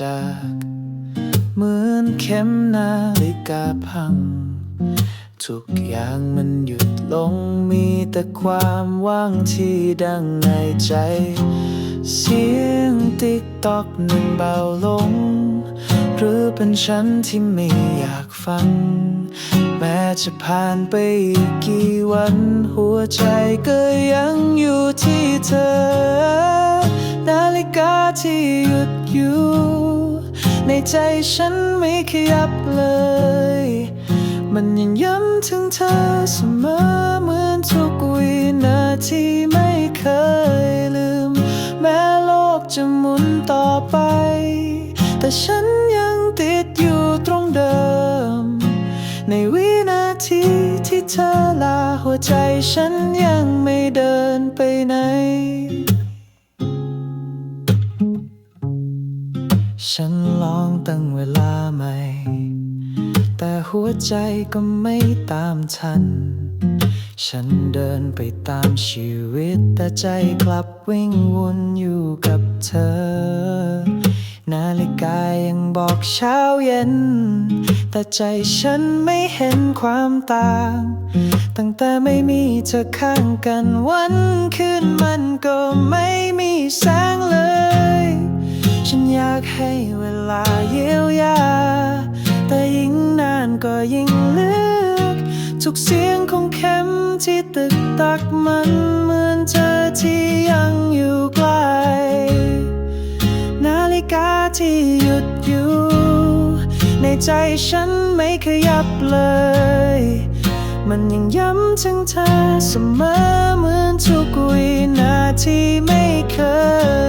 จาก เหมือนเข็มนาฬิกาพัง ทุกอย่างมันหยุดลงมีแต่ความว่างที่ดังในใจ เสียงติ๊กตอกหนึ่งเบาลง หรือเป็นฉันที่ไม่อยากฟัง แม้จะผ่านไปอีกกี่วัน หัวใจก็ยังอยู่ที่เธอ ฬิกาที่หยุดอยู่ ในใจฉันไม่ขยับเลย มันยังย้ำถึงเธอเสมอเหมือนทุกวินาทีไม่เคยลืม แม้โลกจะหมุนต่อไป แต่ฉันยังติดอยู่ตรงเดิม ในวินาทีที่เธอลาหัวใจฉันยังไม่เดินไปไหนฉัน แต่หัวใจก็ไม่ตามทัน ฉันเดินไปตามชีวิต แต่ใจกลับวิ่งวนอยู่กับเธอ นาฬิกายังบอกเช้าเย็น แต่ใจฉันไม่เห็นความต่าง ตั้งแต่ไม่มีเธอข้างกันวันคืนมันก็ไม่มีแสงเลย ฉันอยากให้เวลาเยียวยา ก็ยิ่งลึก ทุกเสียงของเข็มที่ตึกตักมันเหมือนเธอที่ยังอยู่ไกล นาฬิกาที่หยุดอยู่ ในใจฉันไม่ขยับเลย มันยังย้ำถึงเธอเสมอเหมือนทุกวินาทีไม่เค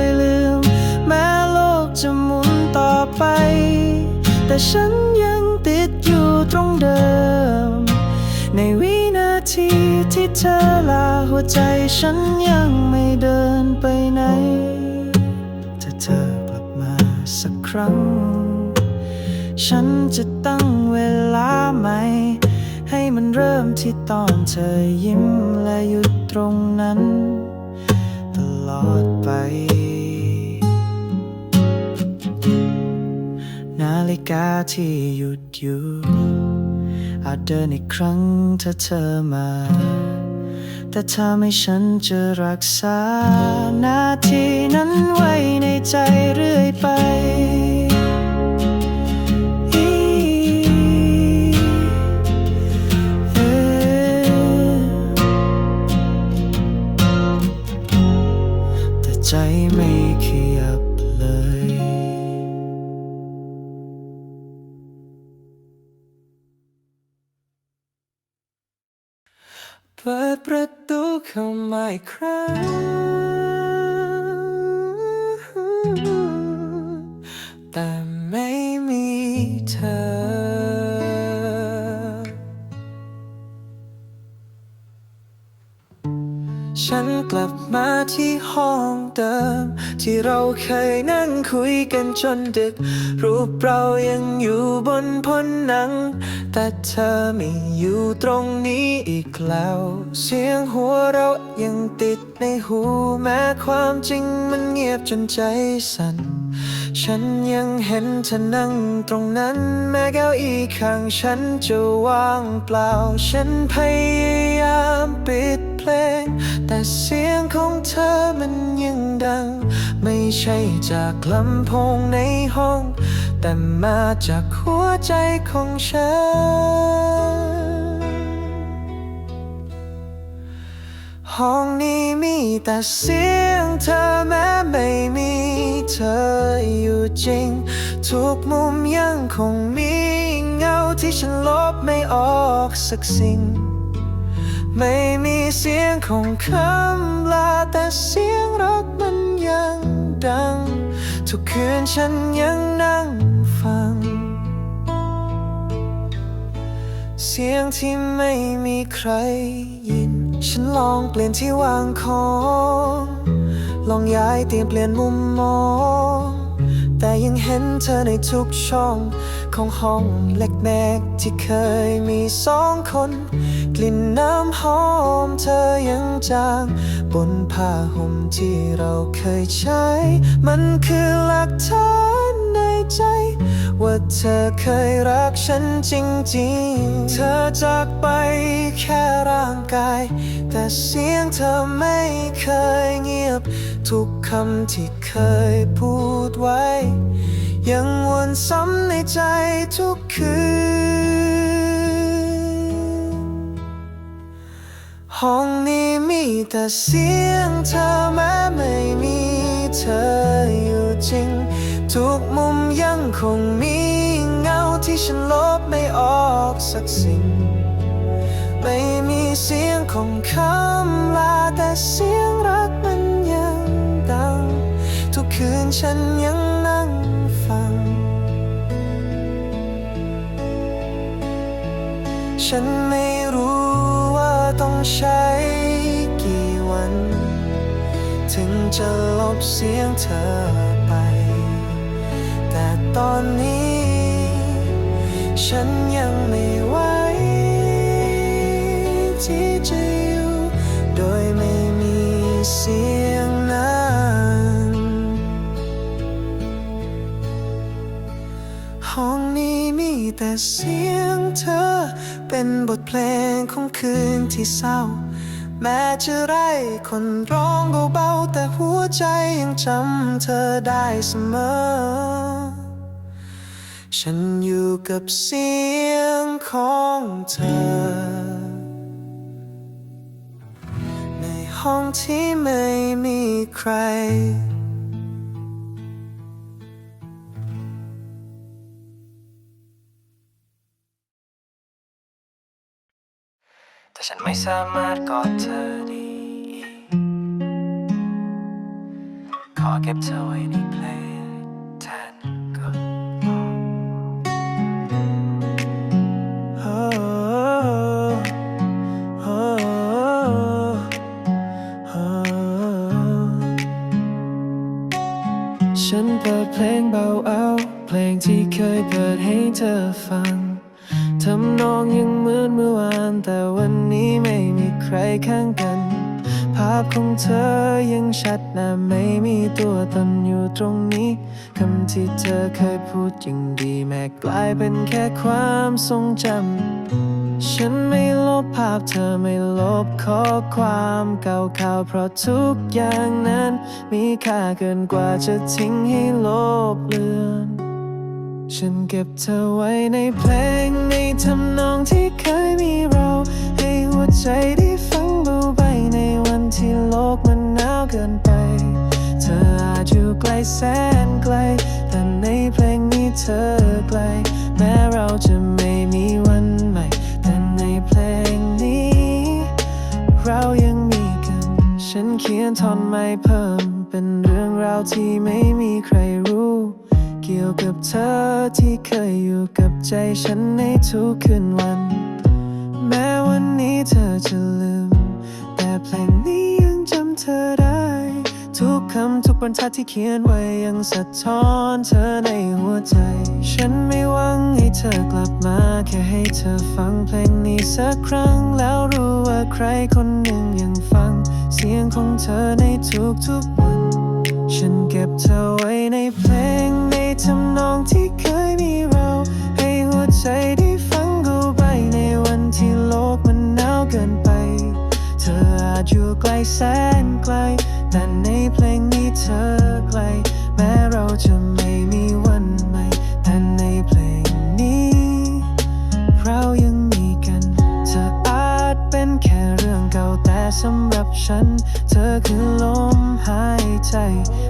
ยลืม แม้โลกจะหมุนต่อไป แต่ฉันยังติดอยู่ตรงเดิม ในวินาทีที่เธอลาหัวใจฉันยังไม่เดินไปไหน ถ้าเธอกลับมาสักครั้ง ฉันจะตั้งเวลาใหม่ ให้มันเริ่มที่ตอนเธอยิ้มและหยุดตรงนั้น ตลอดไป ฬิกาที่หยุดอยู่ อาจเดินอีกครั้งถ้าเธอมา แต่ถ้าไม่ฉันจะรักษา นาทีนั้นไว้ในใจเรื่อยไป ม ฉันกลับมาที่ห้องเดิม ที่เราเคยนั่งคุยกันจนดึก รูปเรายังอยู่บนพนหนัง แต่เธอไม่อยู่ตรงนี้อีกแล้ว เสียงหัวเรายังติดในหูแม้ความจริงมันเงียบจนใจสั่น ฉันยังเห็นเธอนั่งตรงนั้น แม้เก้าอี้ข้างฉันจะว่างเปล่า ฉันพยายามปิดเพลง แต่เสียงของเธอมันยังดัง ไม่ใช่จากลำโพงในห้อง แต่มาจากหัวใจของฉัน ห้องนี้มีแต่เสียงเธอแม้ไม่มีเธออยู่จริง ทุกมุมยังคงมีเงาที่ฉันลบไม่ออกสักสิ่ง ไม่มีเสียงของคำลาแต่เสียงรักมันยังดัง ทุกคืนฉันยังนั่งฟัง เสียงที่ไม่มีใคร ฉันลองเปลี่ยนที่วางของ ลองย้ายเตียงเปลี่ยนมุมมอง แต่ยังเห็นเธอในทุกช่อง ของห้องเล็กๆที่เคยมีสองคน กลิ่นน้ำหอมเธอยังจาง บนผ้าห่มที่เราเคยใช้ มันคือหลักฐานในใจ ว่าเธอเคยรักฉันจริงๆ เธอจากไปแค่ร่างกาย แต่เสียงเธอไม่เคยเงียบ ทุกคำที่เคยพูดไว้ ยังวนซ้ำในใจทุกคืน ห้องนี้มีแต่เสียงเธอแม้ไม่มีเธออยู่จริง ทุกมุมยังคงมีเงาที่ฉันลบไม่ออกสักสิ่ง ไม่มีเสียงของคำลาแต่เสียงรักมันยังดัง ทุกคืนฉันยังนั่งฟัง ฉันไม่รู้ว่าต้องใช้กี่วัน ถึงจะลบเสียงเธอ ตอนนี้ ฉันยังไม่ไหวที่จะอยู่โดยไม่มีเสียงนั้น ห้องนี้มีแต่เสียงเธอ เป็นบทเพลงของคืนที่เศร้า แม้จะไร้คนร้องเบาๆแต่หัวใจยังจำเธอได้เสมอ ฉันอยู่กับเสียงของเธอ ในห้องที่ไม่มีใคร แต่ฉันไม่สามารถกอดเธอได้อีกขอเก็บเธอไว้ในเพลง ฉันเปิดเพลงเบาเอา เพลงที่เคยเปิดให้เธอฟัง ทำนองยังเหมือนเมื่อวาน แต่วันนี้ไม่มีใครข้างกัน ภาพของเธอยังชัดนะไม่มีตัวตนอยู่ตรงนี้คำที่เธอเคยพูดยังดีแม้กลายเป็นแค่ความทรงจำ ฉันไม่ลบภาพเธอไม่ลบข้อความเก่าๆเพราะทุกอย่างนั้น มีค่าเกินกว่าจะทิ้งให้ลบเลือน ฉันเก็บเธอไว้ในเพลงในทำนองที่เคยมีเรา ให้หัวใจได้ฟังเบาไปในวันที่โลกมันหนาวเกินไป เธออาจอยู่ไกลแสนไกล แต่ในเพลงนี้เธอไกล แม้เราจะไม่มี ฉันเขียนท่อนใหม่เพิ่ม เป็นเรื่องราวที่ไม่มีใครรู้ เกี่ยวกับเธอที่เคยอยู่กับใจฉันในทุกคืนวัน แม้วันนี้เธอจะลืม แต่เพลงนี้ยังจำเธอได้ ทุกคำทุกบรรทัดที่เขียนไว้ยังสะท้อนเธอในหัวใจ ฉันไม่หวังให้เธอกลับมาแค่ให้เธอฟังเพลงนี้สักครั้งแล้วรู้ว่าใครคนหนึ่งยังฟัง เสียงของเธอในทุกๆวัน ฉันเก็บเธอไว้ในเพลงในทำนองที่เคยมีเรา ให้หัวใจได้ฟังกูไปในวันที่โลกมันหนาวเกินไป เธออาจอยู่ไกลแสนไกล แต่ในเพลงนี้เธอไกล แม้เราจะไม่มีวัน ฉัน เธอคือลมหายใจ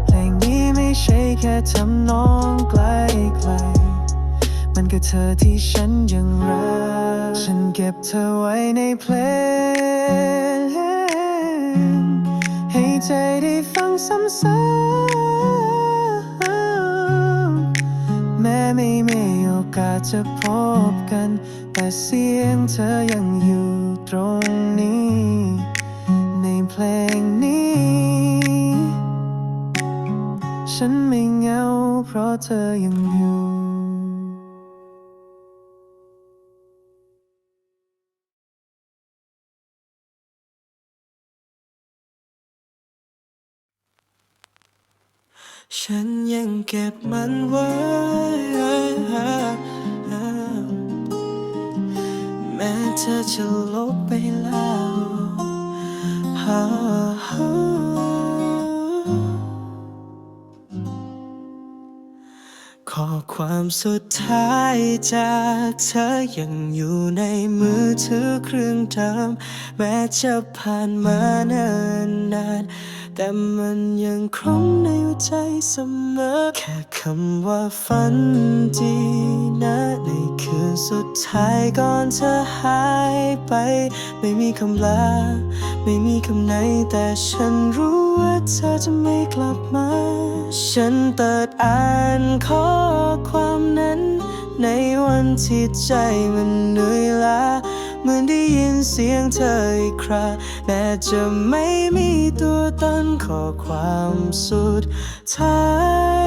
เพลงนี้ไม่ใช่แค่ทำนองไกลไกลมันคือเธอที่ฉันยังรัก ฉันเก็บเธอไว้ในเพลง ให้ใจได้ฟังซ้ำๆแม้ไม่มีโอกาสจะพบกัน แต่เสียงเธอยังอยู่ตรง เธอยังอยู่ฉันยังเก็บมันไว้ แม้เธอจะลบไปแล้ว ความสุดท้ายจากเธอยังอยู่ในมือถือเครื่องเดิมแม้จะผ่านมาเนิ่นนานแต่มันยังคงในหัวใจเสมอ แค่คำว่าฝันดีนะในคืนสุดท้ายก่อนเธอหายไป ไม่มีคำลา ไม่มีคำไหนแต่ฉันรู้ว่าเธอจะไม่กลับมา ฉันเปิดอ่านข้อความนั้น ในวันที่ใจมันเหนื่อยล้าเหมือนได้ยินเสียงเธออีกคราแม้จะไม่มีตัวตนข้อความสุดท้า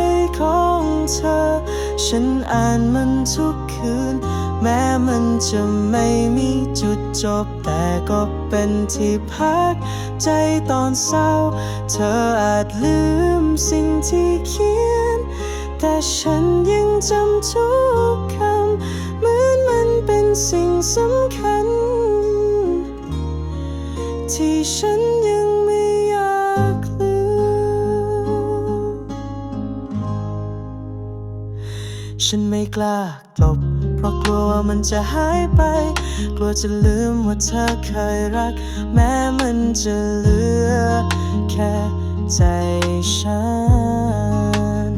ยของเธอ ฉันอ่านมันทุกคืน แม้มันจะไม่มีจุดจบ แต่ก็เป็นที่พักใจตอนเศร้า เธออาจลืม สิ่งที่เขียน แต่ฉันยังจำทุกคำเหมือนมันเป็นสิ่งสำคัญ ที่ฉันยังไม่อยากลืมฉันไม่กล้ากลบเพราะกลัวว่ามันจะหายไป กลัวจะลืมว่าเธอเคยรัก แม้มันจะเหลือแค่ ใจฉัน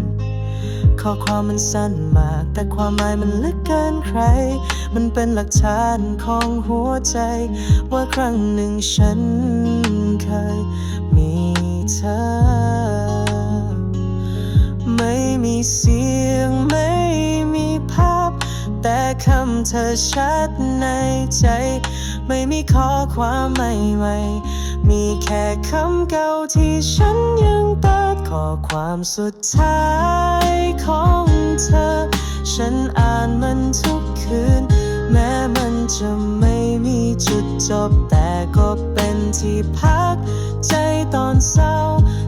ข้อความมันสั้นมาก แต่ความหมายมันลึกเกินใคร มันเป็นหลักฐานของหัวใจ ว่าครั้งหนึ่งฉันเคยมีเธอ ไม่มีเสียงไม่ แต่คำเธอชัดในใจ ไม่มีข้อความใหม่ๆ มีแค่คำเก่าที่ฉันยังเปิดข้อความสุดท้ายของเธอ ฉันอ่านมันทุกคืน แม้มันจะไม่มีจุดจบ แต่ก็เป็นที่พัก ใจตอนเศร้า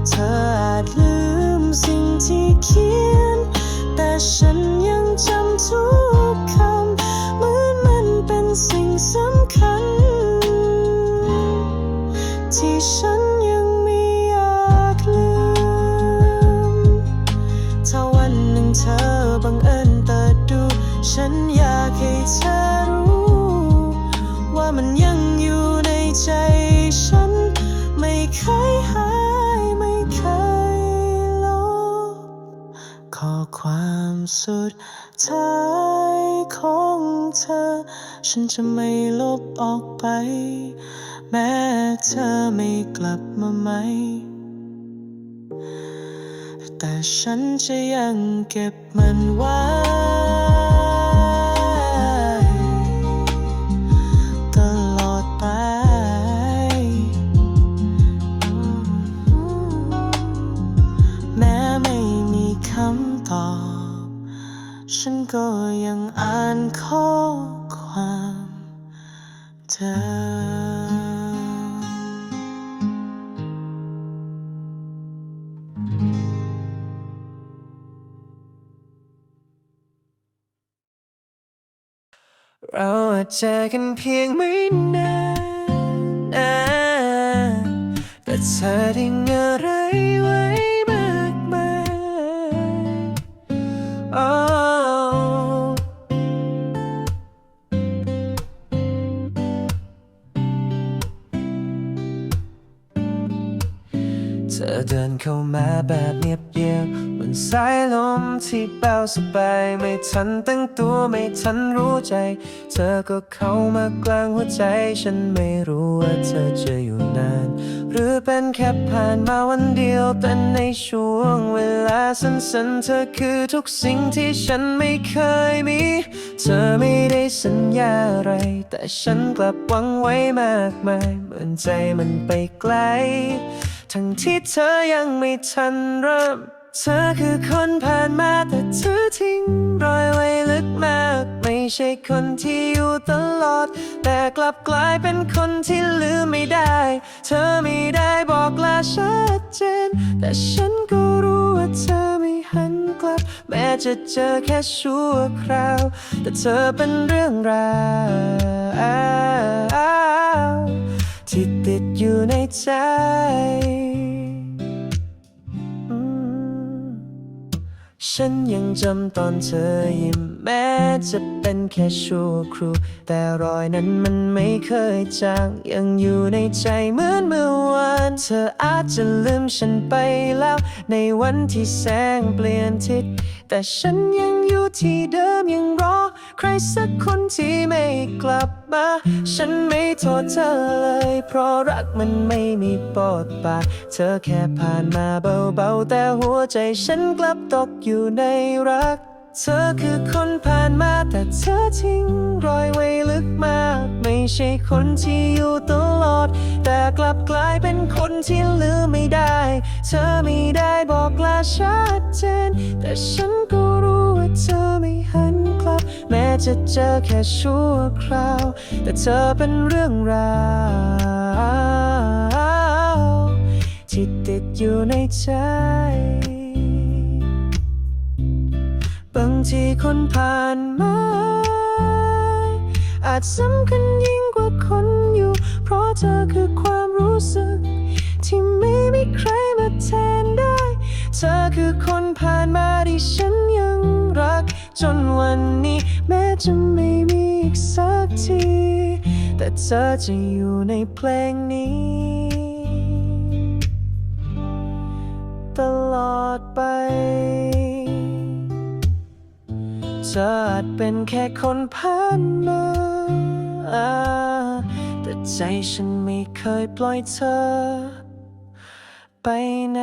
เธออาจลืมสิ่งที่เขียน แต่ฉันยังจำทุกคำเหมือนมันเป็นสิ่งสำคัญ ที่ฉัน สุดท้ายของเธอ ฉันจะไม่ลบออกไป แม้เธอไม่กลับมาไหม แต่ฉันจะยังเก็บมันไว้ ข้อความเธอเราอาจเจอกันเพียงไม่นานนะแต่เธอทิ้เงอะไร ธอเดินเข้ามาแบบเงียบเยียบเหมือนสายลมที่เบาสบายไม่ทันตั้งตัวไม่ทันรู้ใจ เธอก็เข้ามากลางหัวใจ ฉันไม่รู้ว่าเธอจะอยู่นาน หรือเป็นแค่ผ่านมาวันเดียวแต่ในช่วงเวลาสั้นๆ เธอคือทุกสิ่งที่ฉันไม่เคยมี เธอไม่ได้สัญญาอะไร แต่ฉันกลับหวังไว้มากมายเหมือนใจมันไปไกล ทั้งที่เธอยังไม่ทันเริ่ม เธอคือคนผ่านมาแต่เธอทิ้งรอยไว้ลึกมาก ไม่ใช่คนที่อยู่ตลอด แต่กลับกลายเป็นคนที่ลืมไม่ได้ เธอไม่ได้บอกลาชัดเจน แต่ฉันก็รู้ว่าเธอไม่หันกลับ แม้จะเจอแค่ชั่วคราว แต่เธอเป็นเรื่องราว ที่ติดอยู่ในใจฉันยังจำตอนเธอยิ้มแม้จะเป็นแค่ชั่วครู่แต่รอยนั้นมันไม่เคยจางยังอยู่ในใจเหมือนเมื่อวาน เธออาจจะลืมฉันไปแล้ว ในวันที่แสงเปลี่ยนทิศ แต่ฉันยังอยู่ที่เดิมยังรอ ใครสักคนที่ไม่กลับ มา ฉันไม่โทษเธอเลย เพราะรักมันไม่มีบทบาทเธอแค่ผ่านมาเบาๆ แต่หัวใจฉันกลับตกอยู่ในรัก เธอคือคนผ่านมาแต่เธอทิ้งรอยไว้ลึกมาก ไม่ใช่คนที่อยู่ตลอด แต่กลับกลายเป็นคนที่ลืมไม่ได้ เธอไม่ได้บอกลาชัดเจน แต่ฉันก็รู้ว่าเธอไม่หันกลับ แม้จะเจอแค่ชั่วคราว แต่เธอเป็นเรื่องราวที่ติดอยู่ในใจ บางทีคนผ่านมา อาจสำคัญยิ่งกว่าคนอยู่ เพราะเธอคือความรู้สึก ที่ไม่มีใครมาแทนได้ เธอคือคนผ่านมาที่ฉันยัง รัก จนวันนี้แม้จะไม่มีอีกสักที แต่เธอจะอยู่ในเพลงนี้ ตลอดไป เธออาจเป็นแค่คนผ่านมาแต่ใจฉันไม่เคยปล่อยเธอ ไปไหน